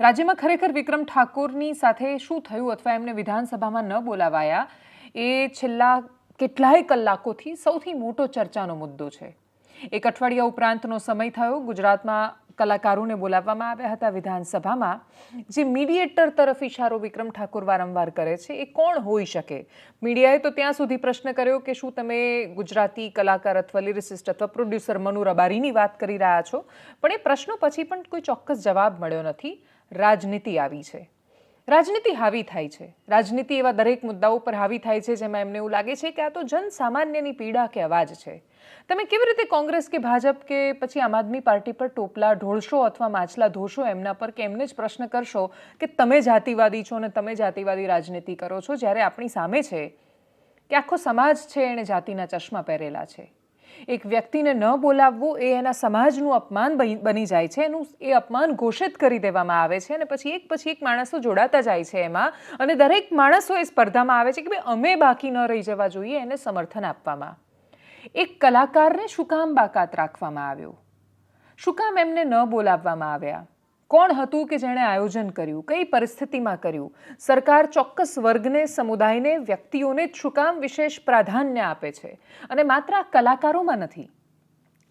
રાજ્યમાં ખરેખર વિક્રમ ઠાકોરની સાથે શું થયું અથવા એમને વિધાનસભામાં ન બોલાવાયા, એ છેલ્લા કેટલાય કલાકોથી સૌથી મોટો ચર્ચાનો મુદ્દો છે. એક અઠવાડિયા ઉપરાંતનો સમય થયો, ગુજરાતમાં કલાકારોને બોલાવવામાં આવ્યા હતા વિધાનસભામાં, જે મીડિયેટર તરફ ઇશારો વિક્રમ ઠાકોર વારંવાર કરે છે, એ કોણ હોઈ શકે? મીડિયાએ તો ત્યાં સુધી પ્રશ્ન કર્યો કે શું તમે ગુજરાતી કલાકાર અથવા લિરિસિસ્ટ અથવા પ્રોડ્યુસર મનુ રબારીની વાત કરી રહ્યા છો? પણ એ પ્રશ્નો પછી પણ કોઈ ચોક્કસ જવાબ મળ્યો નથી. રાજનીતિ આવી છે. રાજનીતિ હાવી થાય છે. રાજનીતિ એવા દરેક મુદ્દાઓ પર હાવી થાય છે જેમાં એમને એવું લાગે છે કે આ તો જન સામાન્યની પીડા કે અવાજ છે. તમે કેવી રીતે કોંગ્રેસ કે ભાજપ કે પછી આમ આદમી પાર્ટી પર ટોપલા ઢોળશો અથવા માછલા ધોશો એમના પર કે એમને જ પ્રશ્ન કરશો કે તમે જાતિવાદી છો અને તમે જાતિવાદી રાજનીતિ કરો છો જ્યારે આપણી સામે છે કે આખો સમાજ છે એણે જાતિના ચશ્મા પહેરેલા છે? એક વ્યક્તિને ન બોલાવવું એ એના સમાજનું અપમાન બની જાય છે. એનું એ અપમાન ઘોષિત કરી દેવામાં આવે છે અને પછી એક પછી એક માણસો જોડાતા જાય છે એમાં અને દરેક માણસો એ સ્પર્ધામાં આવે છે કે ભાઈ અમે બાકી ન રહી જવા જોઈએ એને સમર્થન આપવામાં. એક કલાકારને શું કામ બાકાત રાખવામાં આવ્યો? શું કામ એમને ન બોલાવવામાં આવ્યા? કોણ હતું કે જેણે આયોજન કર્યું? કઈ પરિસ્થિતિમાં કર્યું? સરકાર ચોક્કસ વર્ગને, સમુદાયને, વ્યક્તિઓને જ કામ વિશેષ પ્રાધાન્ય આપે છે? અને માત્ર કલાકારોમાં નથી.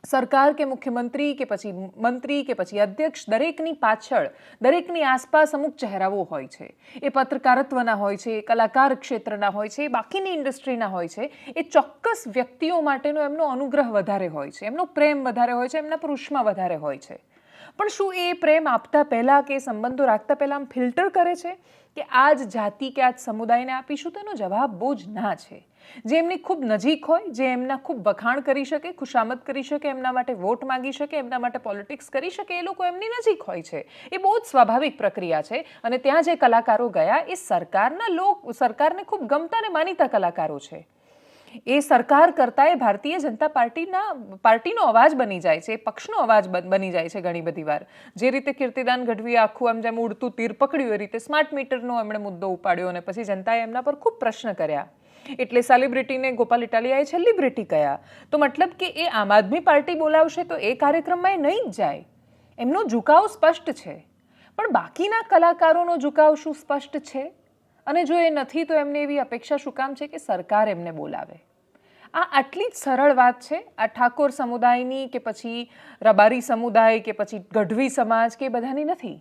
સરકાર કે મુખ્યમંત્રી કે પછી મંત્રી કે પછી અધ્યક્ષ દરેકની પાછળ, દરેકની આસપાસ અમુક ચહેરાઓ હોય છે. એ પત્રકારત્વના હોય છે, એ કલાકાર ક્ષેત્રના હોય છે બાકીની ઇન્ડસ્ટ્રીના હોય છે. એ ચોક્કસ વ્યક્તિઓ માટેનો એમનો અનુગ્રહ વધારે હોય છે. એમનો પ્રેમ વધારે હોય છે, એમના પુરુષમાં વધારે હોય છે. પણ શું એ પ્રેમ આપતા પહેલાં કે સંબંધો રાખતા પહેલાં આમ ફિલ્ટર કરે છે? કે આ જ જાતિ કે આ જ સમુદાયને આપીશું તેનો જવાબ બહુ જ ના છે. જે એમની ખૂબ નજીક હોય, જે એમના ખૂબ વખાણ કરી શકે, ખુશામત કરી શકે, એમના માટે વોટ માંગી શકે, એમના માટે પોલિટિક્સ કરી શકે, એ લોકો એમની નજીક હોય છે. એ બહુ જ સ્વાભાવિક પ્રક્રિયા છે અને ત્યાં જે કલાકારો ગયા એ સરકારના લોક, સરકારને ખૂબ ગમતા અને માનીતા કલાકારો છે. એ સરકાર કરતાં એ ભારતીય જનતા પાર્ટીના, પાર્ટીનો અવાજ બની જાય છે, એ પક્ષનો અવાજ બની જાય છે ઘણી બધી વાર. જે રીતે કીર્તિદાન ગઢવીએ આખું આમ જેમ ઉડતું તીર પકડ્યું, એ રીતે સ્માર્ટ મીટરનો એમણે મુદ્દો ઉપાડ્યો અને પછી જનતાએ એમના પર ખૂબ પ્રશ્ન કર્યા. એટલે સેલિબ્રિટીને ગોપાલ ઇટાલિયાએ સેલિબ્રિટી કયા. તો મતલબ કે એ આમ આદમી પાર્ટી બોલાવશે તો એ કાર્યક્રમમાં એ નહીં જ જાય. એમનો ઝુકાવ સ્પષ્ટ છે. પણ બાકીના કલાકારોનો ઝુકાવ શું સ્પષ્ટ છે? અને જો એ નથી તો એમને એવી અપેક્ષા શું કામ છે કે સરકાર એમને બોલાવે? આ આટલી જ સરળ વાત છે? આ ઠાકોર સમુદાયની કે પછી રબારી સમુદાય કે પછી ગઢવી સમાજ કે બધાની નથી?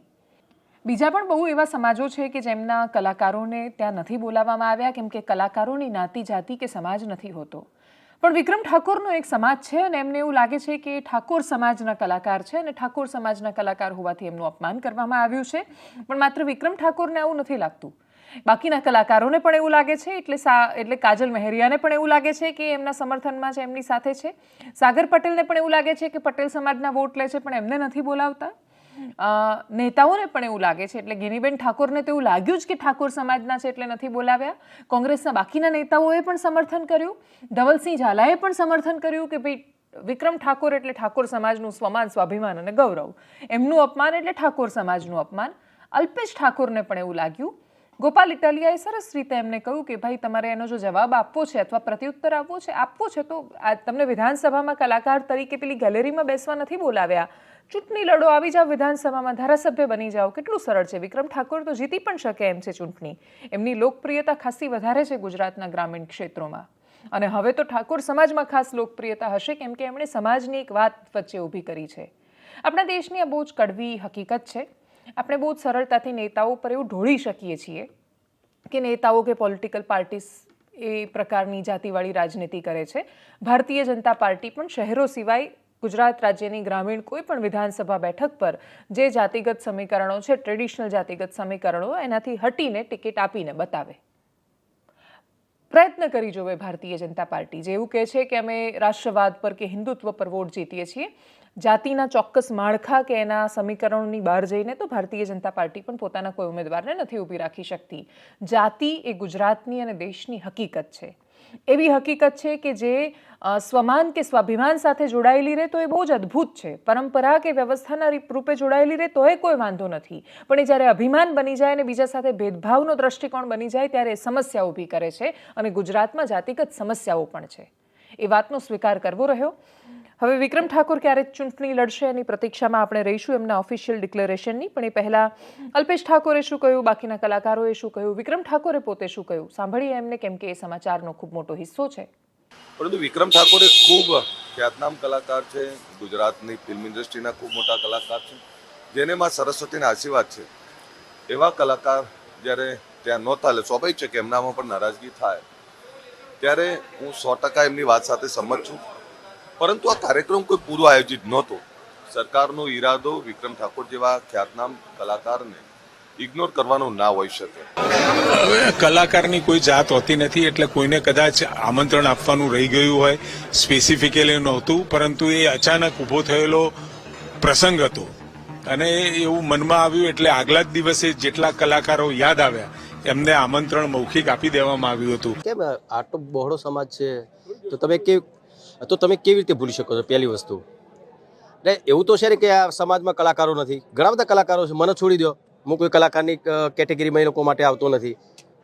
બીજા પણ બહુ એવા સમાજો છે કે જેમના કલાકારોને ત્યાં નથી બોલાવવામાં આવ્યા, કેમ કે કલાકારોની નાતી જાતિ કે સમાજ નથી હોતો. પણ વિક્રમ ઠાકોરનો એક સમાજ છે અને એમને એવું લાગે છે કે ઠાકોર સમાજના કલાકાર છે અને ઠાકોર સમાજના કલાકાર હોવાથી એમનું અપમાન કરવામાં આવ્યું છે. પણ માત્ર વિક્રમ ઠાકોરને આવું નથી લાગતું. બાકીના કલાકારોને પણ એવું લાગે છે, એટલે સા, એટલે કાજલ મહેરિયાને પણ એવું લાગે છે કે એમના સમર્થનમાં છે એમની સાથે છે. સાગર પટેલને પણ એવું લાગે છે કે પટેલ સમાજના વોટ લે છે, પણ એમને નથી બોલાવતા. નેતાઓને પણ એવું લાગે છે, એટલે ગિનીબેન ઠાકોરને તો એવું લાગ્યું જ કે ઠાકોર સમાજના છે, એટલે નથી બોલાવ્યા. કોંગ્રેસના બાકીના નેતાઓએ પણ સમર્થન કર્યું. ધવલસિંહ ઝાલાએ પણ સમર્થન કર્યું કે ભાઈ, વિક્રમ ઠાકોર એટલે ઠાકોર સમાજનું સ્વમાન, સ્વાભિમાન અને ગૌરવ. એમનું અપમાન એટલે ઠાકોર સમાજનું અપમાન. અલ્પેશ ઠાકોરને પણ એવું લાગ્યું. ગોપાલ ઇટાલિયાએ સરસ રીતે એમને કહ્યું કે ભાઈ, તમારે એનો જો જવાબ આપવો છે અથવા પ્રત્યુત્તર આપવો છે આપવો છે તો આ તમને વિધાનસભામાં કલાકાર તરીકે પેલી ગેલેરીમાં બેસવા નથી બોલાવ્યા. ચૂંટણી લડો, આવી જાઓ વિધાનસભામાં, ધારાસભ્ય બની જાઓ. કેટલું સરળ છે. વિક્રમ ઠાકોર તો જીતી પણ શકે એમ છે ચૂંટણી. એમની લોકપ્રિયતા ખાસી વધારે છે ગુજરાતના ગ્રામીણ ક્ષેત્રોમાં. અને હવે તો ઠાકોર સમાજમાં ખાસ લોકપ્રિયતા હશે કેમ કે એમણે સમાજની એક વાત વચ્ચે ઊભી કરી છે. આપણા દેશની આ બહુ જ કડવી હકીકત છે. આપણે બહુ જ સરળતાથી નેતાઓ પર એવું ઢોળી શકીએ છીએ કે નેતાઓ કે પોલિટિકલ પાર્ટીસ એ પ્રકારની જાતિવાળી રાજનીતિ કરે છે. ભારતીય જનતા પાર્ટી પણ શહેરો સિવાય ગુજરાત રાજ્યની ગ્રામીણ કોઈ પણ વિધાનસભા બેઠક પર જે જાતિગત સમીકરણો છે ટ્રેડિશનલ જાતિગત સમીકરણો, એનાથી હટીને ટિકિટ આપીને બતાવે. પ્રયત્ન કરી જોવે ભારતીય જનતા પાર્ટી. જે એવું કહે છે કે અમે રાષ્ટ્રવાદ પર કે હિન્દુત્વ પર વોટ જીતીએ છીએ. જાતિના ચોક્કસ માળખા કે એના સમીકરણોની બહાર જઈને તો ભારતીય જનતા પાર્ટી પણ પોતાના કોઈ ઉમેદવારને નથી ઊભી રાખી શકતી. જાતિ એ ગુજરાતની અને દેશની હકીકત છે. એવી હકીકત છે કે જે સ્વમાન કે સ્વાભિમાન સાથે જોડાયેલી રહે તો એ બહુ જ અદ્ભુત છે. પરંપરા કે વ્યવસ્થાના રીપ- જોડાયેલી રહે તોય કોઈ વાંધો નથી. પણ એ જ્યારે અભિમાન બની જાય અને બીજા સાથે ભેદભાવનો દ્રષ્ટિકોણ બની જાય ત્યારે એ સમસ્યા ઊભી કરે છે અને ગુજરાતમાં જાતિગત સમસ્યાઓ પણ છે. એ વાતનો સ્વીકાર કરવો રહ્યો. હવે વિક્રમ ઠાકોર ક્યારે ચૂંટણી લડશે એની પ્રતીક્ષામાં આપણે રહીશું એમના ઓફિશિયલ ડિક્લેરેશનની પણ એ પહેલા અલ્પેશ ઠાકોરે શું કહ્યું, બાકીના કલાકારોએ શું કહ્યું, વિક્રમ ઠાકોરે પોતે શું કહ્યું? સાંભળીએ એમને કેમ કે એ સમાચારનો ખૂબ મોટો હિસ્સો છે. પરંતુ વિક્રમ ઠાકોર ખૂબ ખ્યાતનામ કલાકાર છે, ગુજરાતની ફિલ્મ ઇન્ડસ્ટ્રીના ખૂબ મોટા કલાકાર છે, જેને માં સરસ્વતીના આશીર્વાદ છે. એવા કલાકાર જ્યારે ત્યાં નહોતા, એટલે સ્વાભાવિક છે કે એમનામાં પણ નારાજગી થાય. ત્યારે હું સો ટકા એમની વાત સાથે સંમત છું. પરંતુ આ કાર્યક્રમ કોઈ પૂર્વ આયોજિત નહોતો. સરકારનો ઈરાદો વિક્રમ ઠાકોર જેવા ખ્યાતનામ કલાકારને ઇગ્નોર કરવાનો ના હોઈ શકે. હવે કલાકારની કોઈ જાત હોતી નથી એટલે કોઈને કદાચ આમંત્રણ આપવાનું રહી ગયું હોય સ્પેસિફિકલી નહોતું પરંતુ એ અચાનક ઊભો થયેલો પ્રસંગ હતો. અને એવું મનમાં આવ્યું એટલે આગલા જ દિવસે જેટલા કલાકારો યાદ આવ્યા એમને આમંત્રણ મૌખિક આપી દેવામાં આવ્યું હતું. કેમ આટલો બહોળો સમાજ છે? તો તમે કેવી તો તમે કેવી રીતે ભૂલી શકો છો પહેલી વસ્તુ? એટલે એવું તો છે ને કે આ સમાજમાં કલાકારો નથી. ઘણા બધા કલાકારો છે, મને છોડી દો. હું કોઈ કલાકારની કેટેગરીમાં એ લોકો માટે આવતો નથી.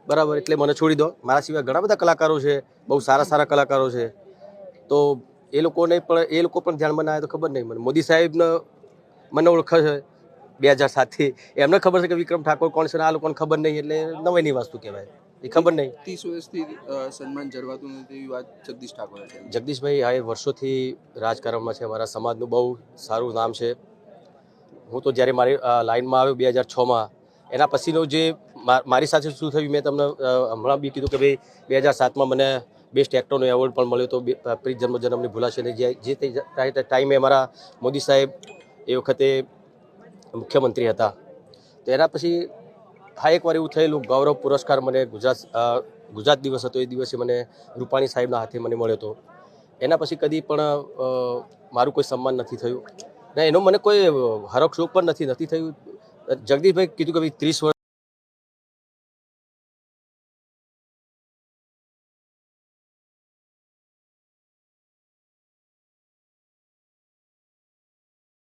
બરાબર, એટલે મને છોડી દો. મારા સિવાય ઘણા બધા કલાકારો છે, બહુ સારા સારા કલાકારો છે. તો એ લોકોને પણ, એ લોકો પણ ધ્યાનમાં ના આવે તો ખબર નહીં મને. મોદી સાહેબને મને ઓળખે છે, બે હજાર સાતથી. એમને ખબર છે કે વિક્રમ ઠાકોર કોણ છે આ લોકોને ખબર નહીં, એટલે નવાઈની વસ્તુ કહેવાય. એ ખબર નહીં. ત્રીસ વર્ષથી સન્માન જળવાતું નથી એવી વાત જગદીશ ઠાકોર કરી. જગદીશભાઈ આ વર્ષોથી રાજકારણમાં છે અમારા સમાજનું બહુ સારું નામ છે. હું તો જ્યારે મારી લાઇનમાં આવ્યો બે હજાર છમાં એના પછીનું જે મારી સાથે શું થયું મેં તમને હમણાં બી કીધું કે ભાઈ બે હજાર સાતમાં મને બેસ્ટ એક્ટરનો એવોર્ડ પણ મળ્યો તો પ્રીત જન્મ જન્મને ભૂલાશે નહીં. જે જે તે ટાઈમે અમારા મોદી સાહેબ એ વખતે મુખ્યમંત્રી હતા. તો એના પછી હા એકવાર એવું થયેલું, ગૌરવ પુરસ્કાર મને ગુજરાત ગુજરાત દિવસ હતો. એ દિવસે મને રૂપાણી સાહેબના હાથે મને મળ્યો હતો. એના પછી કદી પણ મારું કોઈ સન્માન નથી થયું. ને એનો મને કોઈ હરખ શોખ પણ નથી નથી થયું. જગદીશભાઈ કીધું કે ભાઈ ત્રીસ વર્ષ